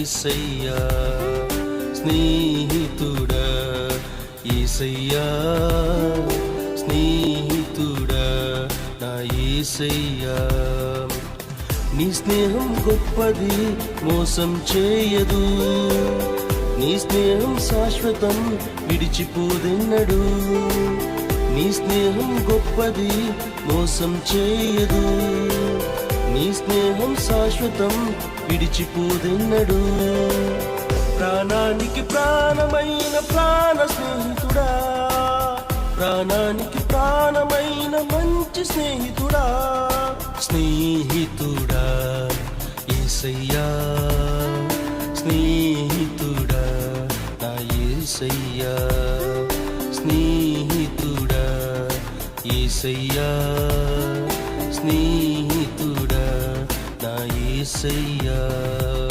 ఏసయ్యా స్నేహితుడా ఏసయ్యా స్నేహితుడా నా ఏసయ్యా నీ స్నేహం గొప్పది మోసం చేయదు. నీ స్నేహం శాశ్వతం విడిచిపోదెన్నడు. నీ స్నేహం గొప్పది మోసం చేయదు. నీ స్నేహం శాశ్వతం విడిచిపోదెన్నడు. ప్రాణానికి ప్రాణమైన ప్రాణ స్నేహితుడా. ప్రాణానికి ప్రాణమైన మంచి స్నేహితుడా. స్నేహితుడా ఏసయ్యా. స్నేహితుడా నా ఏసయ్యా. స్నేహితుడా ఏసయ్యా. నా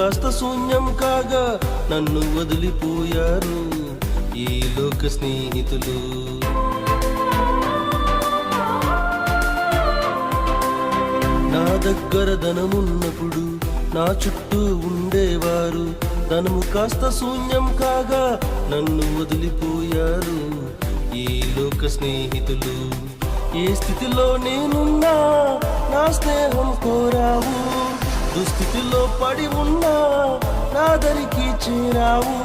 కాస్త శూన్యం కాగా నన్ను వదిలిపోయారు ఈ లోక స్నేహితులు. నా దగ్గర ధనమున్నప్పుడు నా చుట్టూ ఉండేవారు. ధనము కాస్త శూన్యం కాగా నన్ను వదిలిపోయారు ఈ లోక స్నేహితులు. ఏ స్థితిలో నేనున్నా నా స్నేహం కోరావు. దుస్థితిలో పడి ఉన్నా నాదరికి చేరావు.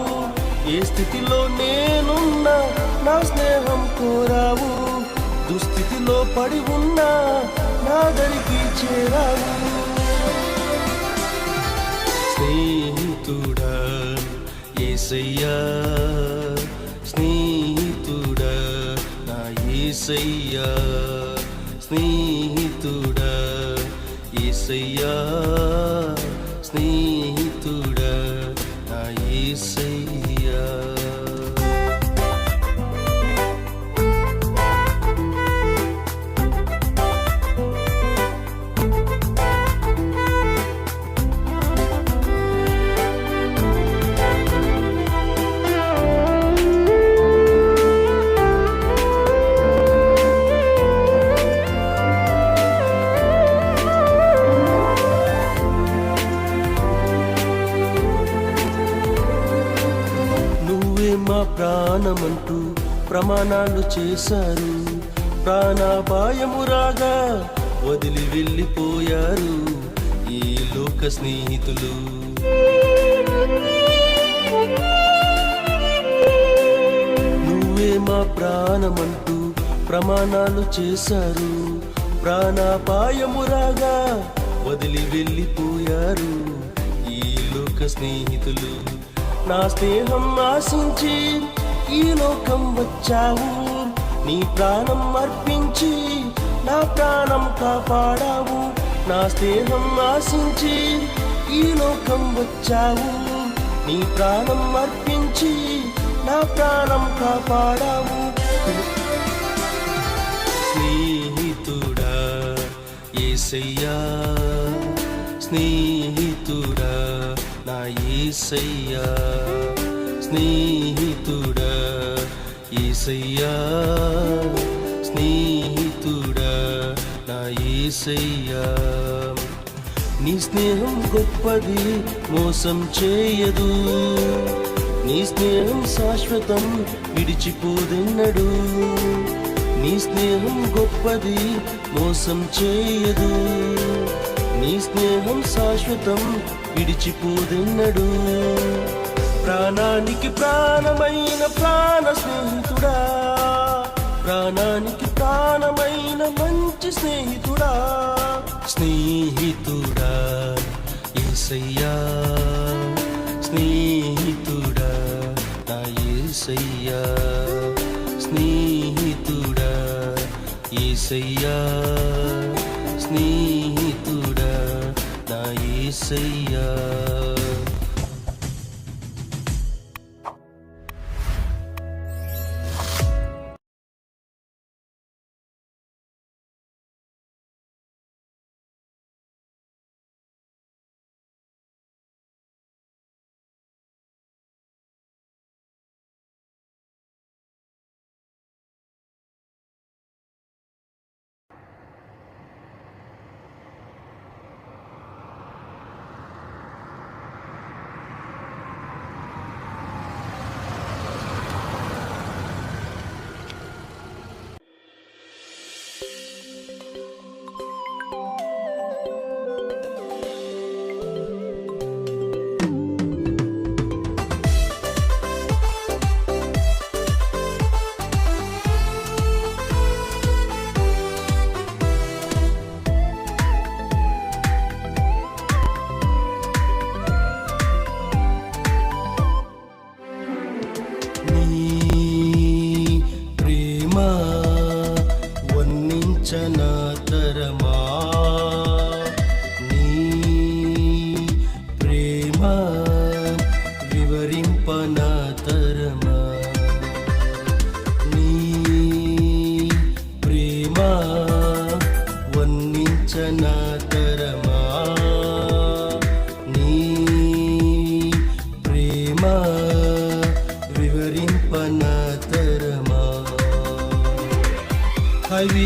ఏ స్థితిలో నేనున్నా నా స్నేహం కోరావు. దుస్థితిలో పడి ఉన్నా నాదరికి చేరావు. స్నేహితుడా ఏసయ్యా స్నేహితుడా నా ఏసయ్యా స్నేహితుడా ఏసయ్యా చేశారు. ప్రాణాపాయము రాగా వదిలి వెళ్ళిపోయారు ఈ లోక స్నేహితులు. నువ్వే మా ప్రాణమంటూ ప్రమాణాలు చేశారు. ప్రాణాపాయము రాగా వదిలి వెళ్ళిపోయారు ఈ లోక స్నేహితులు. నా స్నేహం ఆశించి ఈ లోకం వచ్చావు. నీ ప్రాణం అర్పించి నా ప్రాణం కాపాడావు నా స్నేహం ఆశించి ఈ లోకం వచ్చావు. నీ ప్రాణం అర్పించి నా ప్రాణం కాపాడావు. స్నేహితుడా ఏసయ్యా స్నేహితుడా నా ఏసయ్యా స్నేహితుడా ఏసయ్యా స్నేహితుడా నా ఏసయ్యా నీ స్నేహం గొప్పది మోసం చేయదు. నీ స్నేహం శాశ్వతం విడిచిపోదెన్నడు. నీ స్నేహం గొప్పది మోసం చేయదు. నీ స్నేహం శాశ్వతం విడిచిపోదెన్నడు. ప్రాణానికి ప్రాణమైన ప్రాణ స్నేహితుడా. ప్రాణానికి ప్రాణమైన మంచి స్నేహితుడా. స్నేహితుడా ఏసయ్యా. స్నేహితుడా ఏసయ్యా. స్నేహితుడా ఏసయ్యా. స్నేహితుడా నా ఏసయ్యా.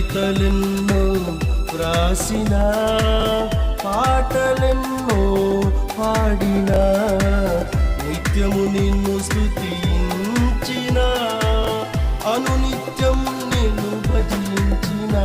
కవితలెన్నో వ్రాసిన పాటలెన్నో పాడిన నిత్యము నిన్ను స్థుతించిన అనునిత్యం నిన్ను భజించిన.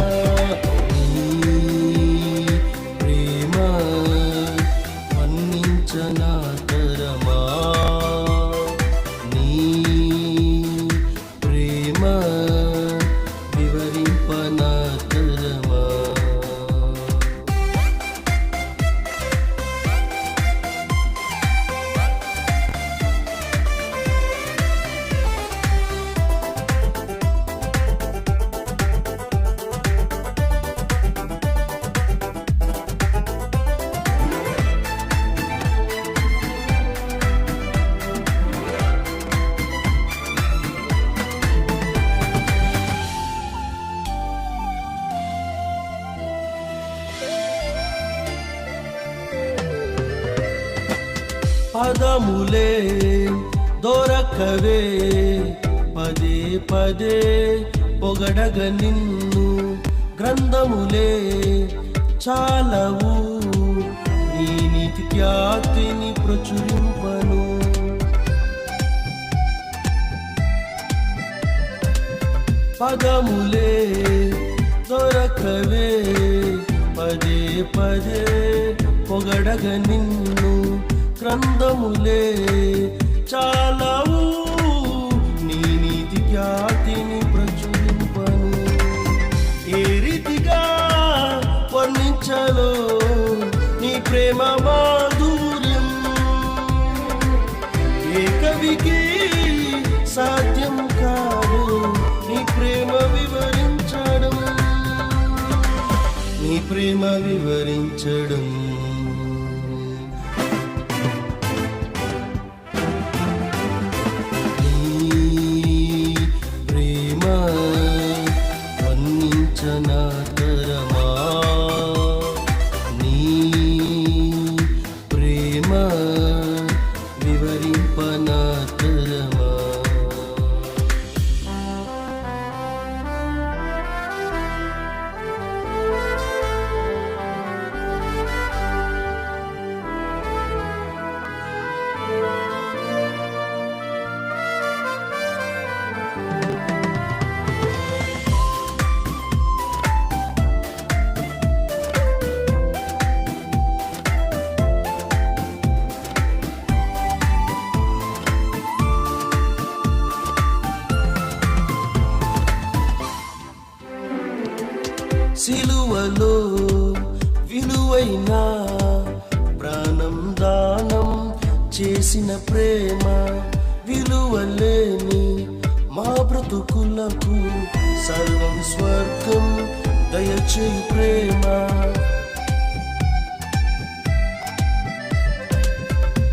పాదములే దొరకవే. పదే పదే పొగడగ నిన్ను గ్రంథములే చాలవు. నీ నీతి ఖ్యాతిని ప్రచురింపను. పదములే దొరకవే. పదే పదే పొగడగ నిన్ను క్రందములే చాలవు. నీ నీతి ఖ్యాతిని ప్రచురింపను. ఏ రీతిగా వర్ణించలో నీ ప్రేమ మాధుర్యం. ఏ కవికి సాధ్యం కాదు నీ ప్రేమ వివరించడం. నీ ప్రేమ వివరించడం.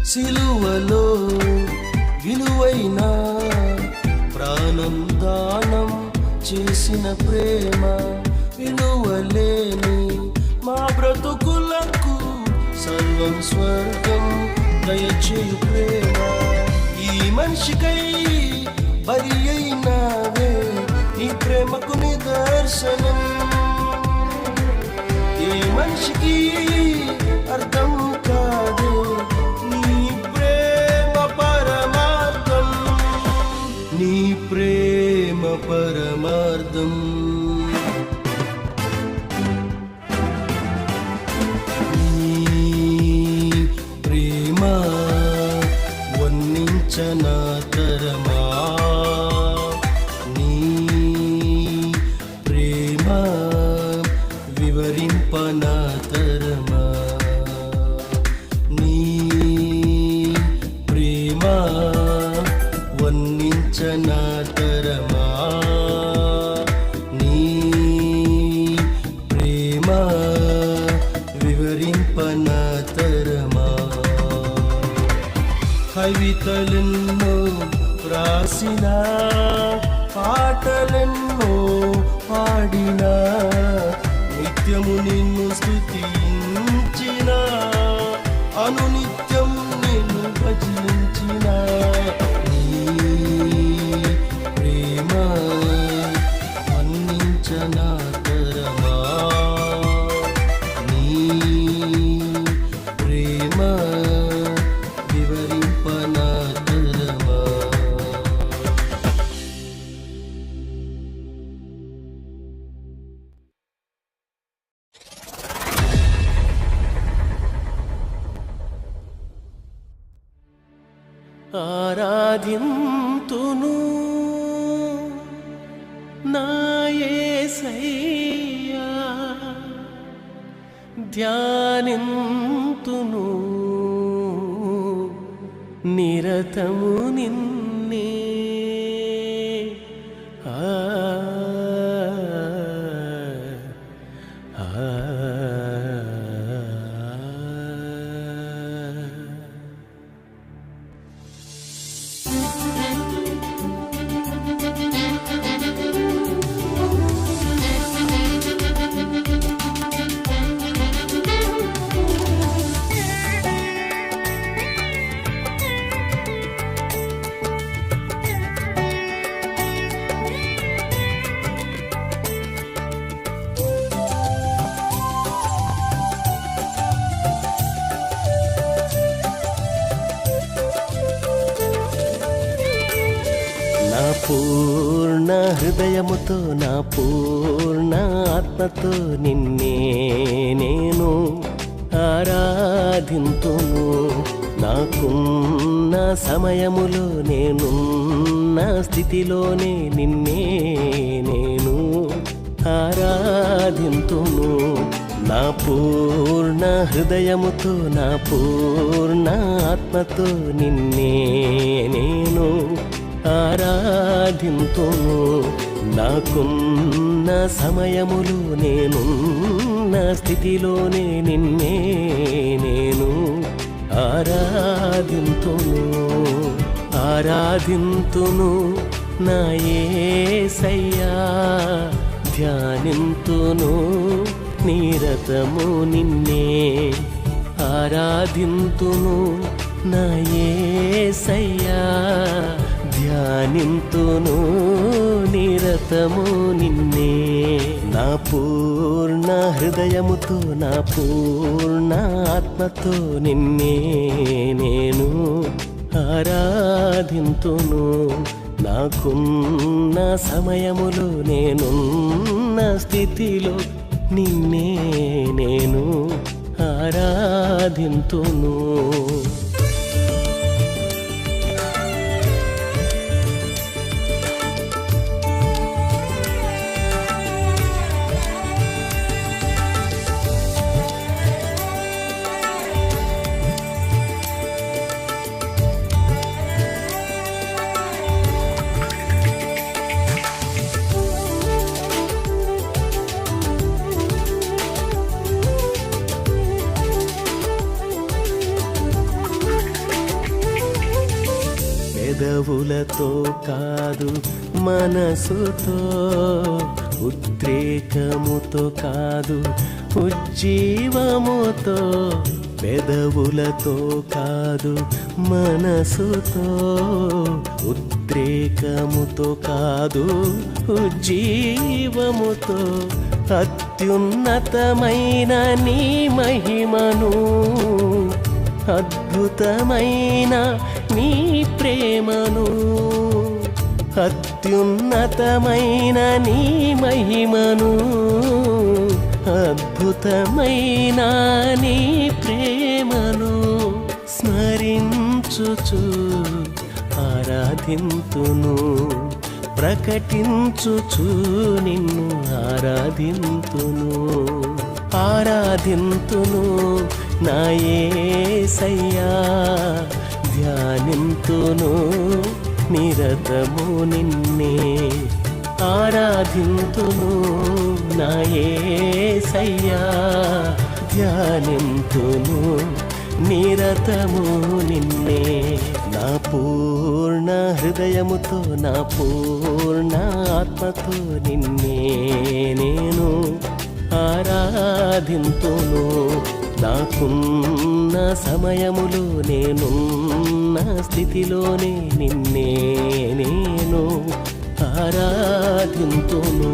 సిలువలో విలువైన ప్రాణం దానం చేసిన ప్రేమ విలువలేని మా బ్రతుకులకు సర్వం స్వర్గం దయచేయు ప్రేమ. ఈ మనిషికై బరి అయినావే ఈ ప్రేమకు నిదర్శనం. మనిషికి అర్థం కాదు. నీ ప్రేమ పరమార్థం నీ ప్రేమ పరమార్థం. ప్రేమ వర్ణించనా తరమా? కవితలెన్నో రాసిన ఆత్మతో నిన్నే నేను ఆరాధింతును నాకున్న సమయములో నేనున్న స్థితిలోనే నిన్నే నేను ఆరాధింతును నా పూర్ణ హృదయముతో నా పూర్ణ ఆత్మతో నిన్నే నేను ఆరాధింతును నాకున్న నా సమయములు నేనున్న స్థితిలోనే నిన్నే నేను ఆరాధింతును ఆరాధింతును నా ఏసయ్యా ధ్యానింతును నీరతము నిన్నే ఆరాధింతును నా ఏసయ్యా ధ్యానింతును నిరతము నిన్నే. నా పూర్ణ హృదయముతో నా పూర్ణ ఆత్మతో నిన్నే నేను ఆరాధింతును. నాకున్న సమయములో నేనున్న స్థితిలో నిన్నే నేను ఆరాధింతును. మనసుతో కాదు మనసుతో ఉద్రేకముతో కాదు ఉజ్జీవముతో పెదవులతో కాదు మనసుతో ఉద్రేకముతో కాదు ఉజ్జీవముతో. అత్యున్నతమైన నీ మహిమను అద్భుతమైన నీ ప్రేమను అత్యున్నతమైన నీ మహిమను అద్భుతమైన నీ ప్రేమను స్మరించుచు ఆరాధింతును ప్రకటించుచు నిన్ను ఆరాధింతును ఆరాధింతును నాయే సయ్యా ధ్యానింతును నిరతము నిన్నే ఆరాధింతును నాయసయ్యా ధ్యానింతును నిరతము నిన్నే నా పూర్ణ హృదయముతో నా పూర్ణ ఆత్మతో నిన్నే నేను ఆరాధింతును. నాకున్న సమయములో నేనున్న స్థితిలోనే నిన్నే నేను ఆరాధింతును.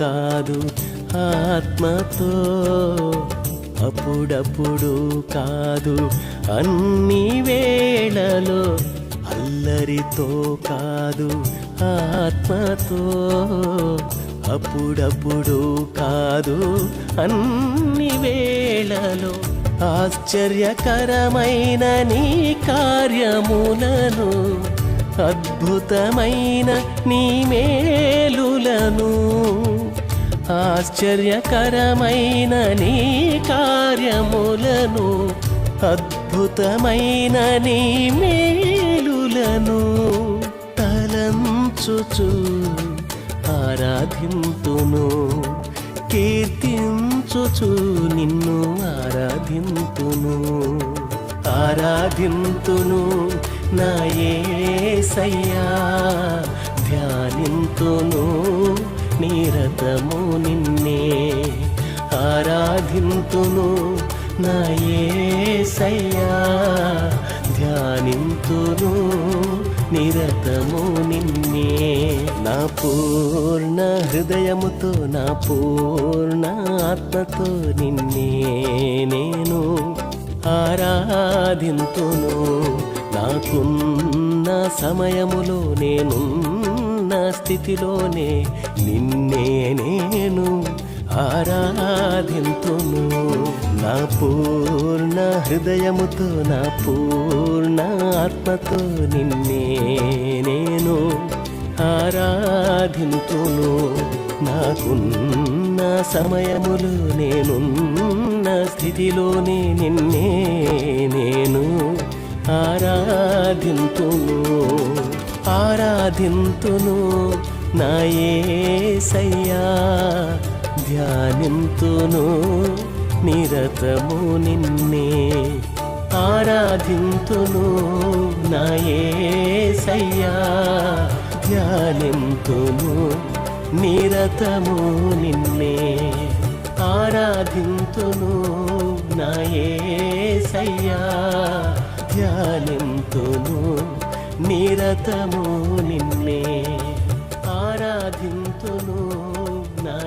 కాదు ఆత్మతో. అప్పుడప్పుడు కాదు అన్ని వేళలో అల్లరితో కాదు ఆత్మతో. అప్పుడప్పుడు కాదు అన్ని వేళలో ఆశ్చర్యకరమైన నీ కార్యములను అద్భుతమైన నీ మేలులను. ఆశ్చర్యకరమైన నీ కార్యములను అద్భుతమైన నీ మేలులను తలంచుచు ఆరాధింతును కీర్తించుచు నిన్ను ఆరాధింతును ఆరాధింతును నా యేసయ్యా ధ్యానింతును. నిరతము నిన్నే ఆరాధింతును నా యేసయ్యా ధ్యానింతును నిరతము నిన్నే నా పూర్ణ హృదయముతో నా పూర్ణ ఆత్మతో నిన్నే నేను ఆరాధింతును. నాకున్న సమయములో నేనున్న స్థితిలోనే నిన్నే నేను ఆరాధింతును. నా పూర్ణ హృదయముతో నా పూర్ణ ఆత్మతో నిన్నే నేను ఆరాధింతును. నాకున్న సమయములు నేనున్న స్థితిలోనే నిన్నే నేను ఆరాధింతును. ఆరాధింతును నాయేసయ్యా ధ్యానింతును నిరతము నిన్నే. ఆరాధింతును నాయేసయ్యా ధ్యానింతును నిరతము నిన్నే. ఆరాధింతును నా యేసయ్యా ధ్యానింతును నిరతము నిన్నే ఆరాధింతును నా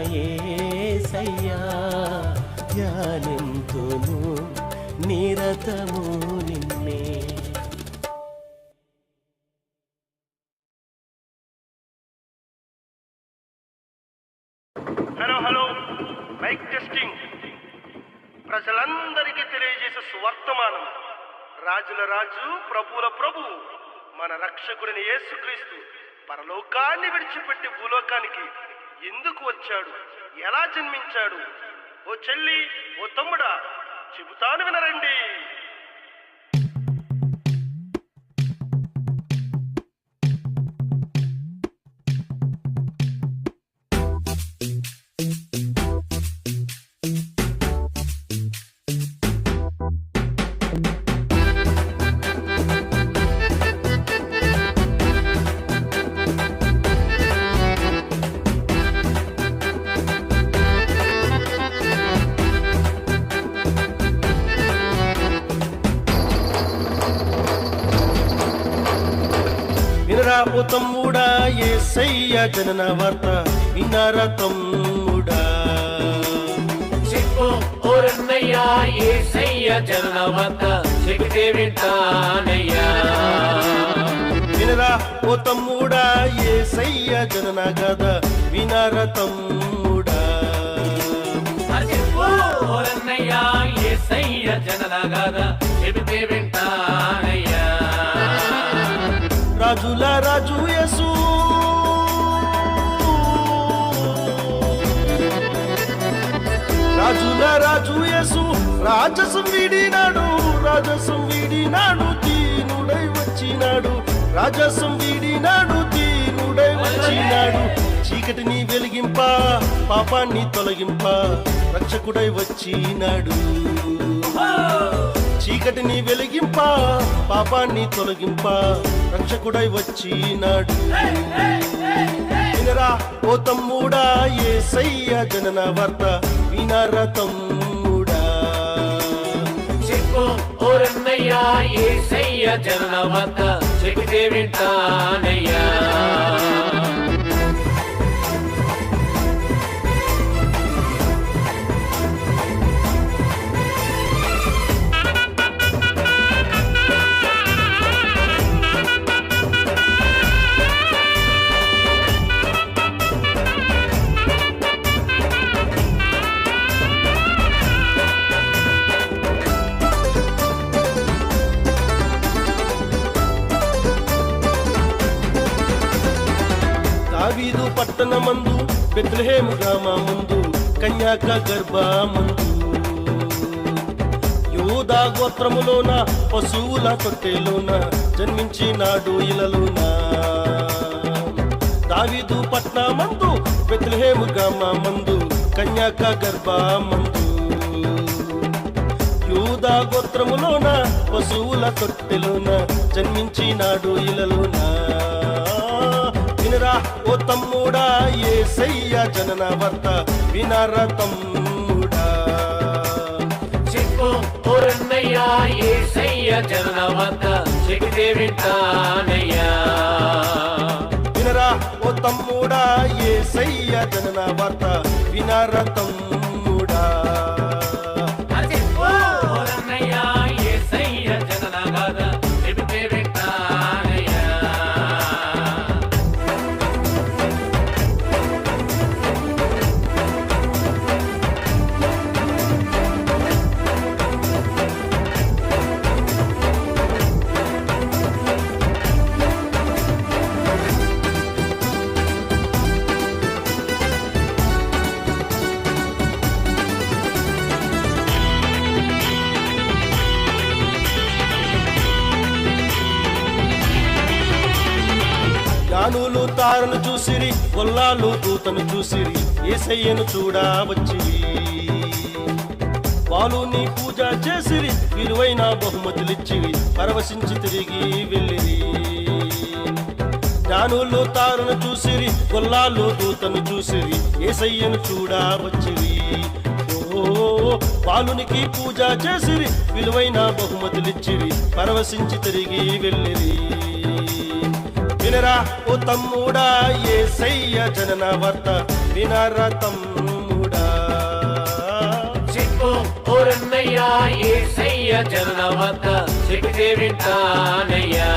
ధ్యానింతును నిరతము నిన్నే. Hello hello. Mic testing. ప్రజలందరికీ తెలియజేసే సువర్తమానం. రాజుల రాజు ప్రభువుల ప్రభువు మన రక్షకుడిని యేసుక్రీస్తు పరలోకాన్ని విడిచిపెట్టి భూలోకానికి ఎందుకు వచ్చాడు? ఎలా జన్మించాడు? ఓ చెల్లి ఓ తమ్ముడా చెబుతాను వినరండి. వినరా ఓ తమ్ముడా ఏసయ్య జనన వార్త వినరా తమ్ముడా? చెప్పు ఓరన్నయ్యా ఏసయ్య జననవంత చెబితే వింటానయ్యా. వినరా ఓ తమ్ముడా ఏసయ్య జనన గద వినరా తమ్ముడా? చెప్పు ఓరన్నయ్యా ఏసయ్య జనన గాథ చెబితే వింటానయ్యా. రాజుల రాజు యసు. రాజుల రాజు యసు రాజసు వీడినాడు రాజసు వీడినాడు దీనుడై వచ్చినాడు. రాజసం వీడినాడు దీనుడై వచ్చినాడు. చీకటిని వెలిగింప పాపాన్ని తొలగింప రక్షకుడై వచ్చినాడు. చీకటిని వెలిగింప పాపాన్ని తొలగింప రక్షకుడై వచ్చినాడు. వినరా ఓ తమ్ముడా సయ్య జనన వార్త వినరా తమ్ముడా. చెప్పు ఓరన్నయ్యా ఏసయ్య జననవంత చెబితే వింటానయ్యా. పశువుల తొట్టెలోన జన్మించినాడు ఇలలోన. దావీదు పట్నమందు బెత్లహేము మందు కన్యాక గర్భమందు. యూదా గోత్రములోన పశువుల తొట్టెలోన జన్మించినాడు ఇలలోన. వినరా ఓ తమ్ముడా ఏ సయ్య జనన వార్త వినరా తమ్ముడా. చెప్పు. ఓరన్నయ్యా ఏసయ్య చరణ వద్ద చెబితే వింటానయ్యా. వినరా ఓ తమ్ముడా ఏసయ్య జనన వార్త వినరా తమ్ముడా అవతారను చూసిరి కొల్లాలు దూతను చూసిరి ఏసయ్యను చూడా వచ్చిరి. వాళ్ళు నీ పూజ చేసిరి విలువైన బహుమతులిచ్చిరి పరవశించి తిరిగి వెళ్ళిరి. జ్ఞానులు తారను చూసిరి కొల్లాలు దూతను చూసిరి ఏసయ్యను చూడా వచ్చిరి. బాలునికి పూజ చేసిరి విలువైన బహుమతులిచ్చిరి పరవశించి తిరిగి వెళ్ళిరి. వినరా తమ్ముడా ఏసయ్య జనన వార్త వినరా తమ్ముడా. చెప్పు ఓరన్నయ్యా ఏసయ్య జననవంత చెబితే వింటానయ్యా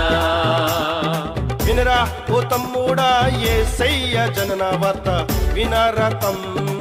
వినరా ఓ తమ్ముడా ఏసయ్య జనన వార్త వినరా తమ్ముడా.